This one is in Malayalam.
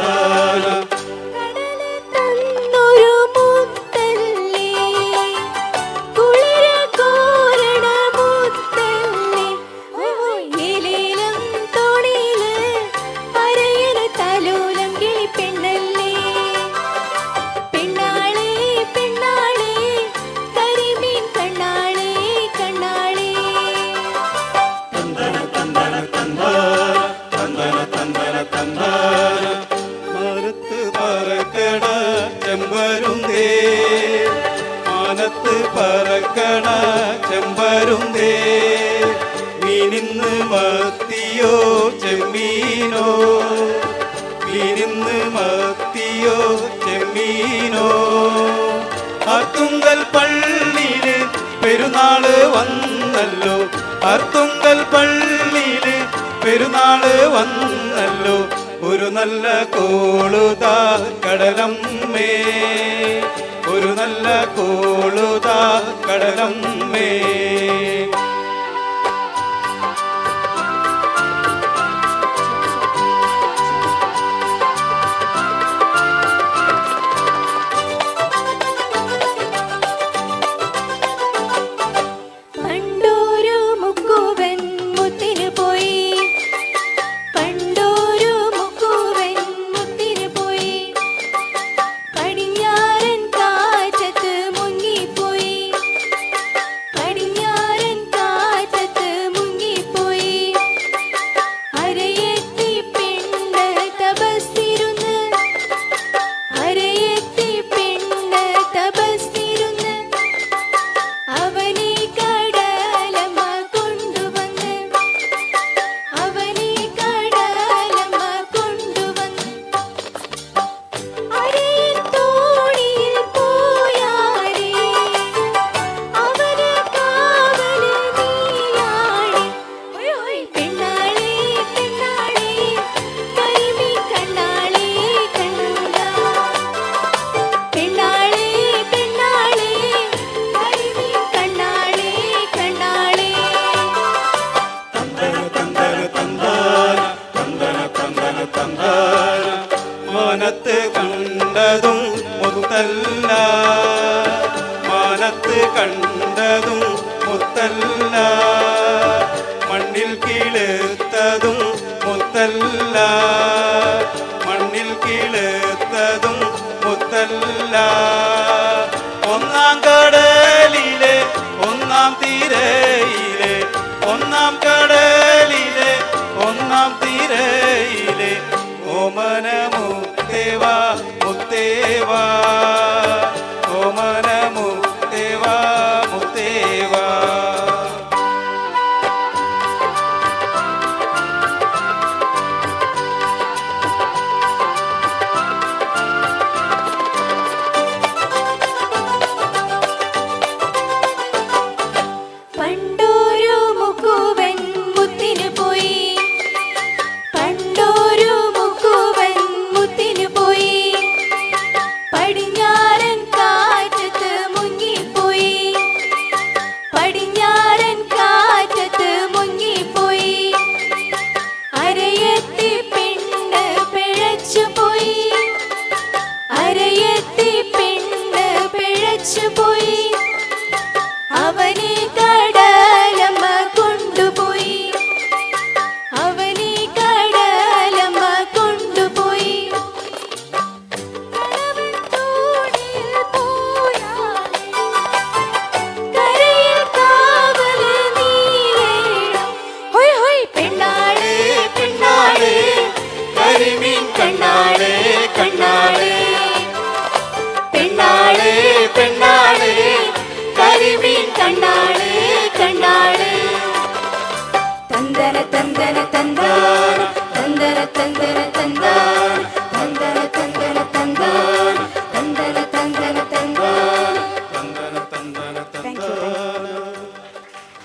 Allah'a ചെമ്പരുന്തേ മാനത്ത് പറക്കണ ചെമ്പരുന്തേ മീനിന്ന് മത്തിയോ ചെമ്മീനോ? മീനിന്ന് മത്തിയോ ചെമ്മീനോ? അർത്തുങ്കൽ പള്ളിയിൽ പെരുന്നാൾ വന്നല്ലോ. അർത്തുങ്കൽ പള്ളിയിൽ പെരുന്നാൾ വന്നല്ലോ. ഒരു നല്ല കോളുതാ കടലമ്മേ. ഒരു നല്ല കോളുതാ കടലമ്മേ. മാനത്ത് കണ്ടതും മുത്തല്ല. മാനത്ത് കണ്ടതും മുത്തല്ല. മണ്ണിൽ കീഴ്ത്തതും മുത്തല്ല. മണ്ണിൽ കീഴ്ത്തതും മുത്തല്ല. Bye-bye. தந்தார்